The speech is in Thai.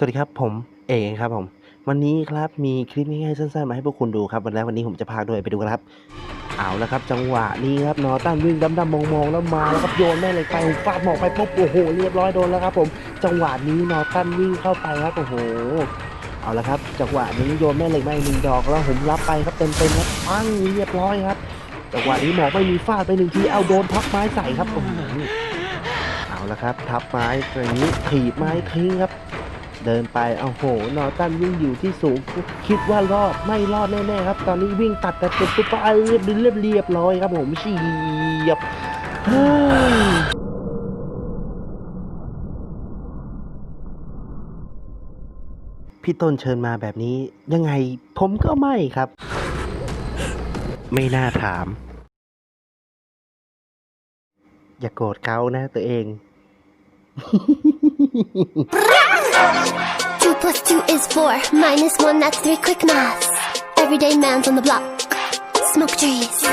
สวัสดีครับผมเอกครับผมวันนี้ครับมีคลิปง่ายๆสั้นๆมาให้พวกคุณดูครับวันแรกวันนี้ผมจะพาด้วยไปดูกันครับ เอาแล้วครับจังหวะนี้ครับนอตันวิ่งดำๆมองๆแล้วมาแล้วครับโยนแม่เหล็กไปฟาดหมอกไปปุ๊บโอ้โหเรียบร้อยโดนแล้วครับผมจังหวะนี้นอตันวิ่งเข้าไปครับโอ้โหเอาละครับจังหวะนี้โยนแม่เหล็กมาอีกหนึ่งดอกแล้วผมรับไปครับเต็มๆครับปังเรียบร้อยครับจังหวะนี้หมอกไม่มีฟาดไปหนึ่งทีเอาโดนทับไม้ใส่ครับโอ้โหเอาละครับทับไม้อย่างนี้ถีบไม้ทิ้งครับ เดินไปเอาโห นอตันวิ่งอยู่ที่สูง คิดว่ารอดไม่รอดแน่ๆครับ ตอนนี้วิ่งตัดแต่ปุ๊บปุ๊บไปเรียบเรียบเรียบร้อยครับผมเฉียบพี่ต้นเชิญมาแบบนี้ ยังไงผมก็ไม่ครับ ไม่น่าถาม อย่าโกรธเขานะตัวเอง Two plus two is four. Minus one, that's three. Quick maths. Everyday man's on the block. Smoke trees.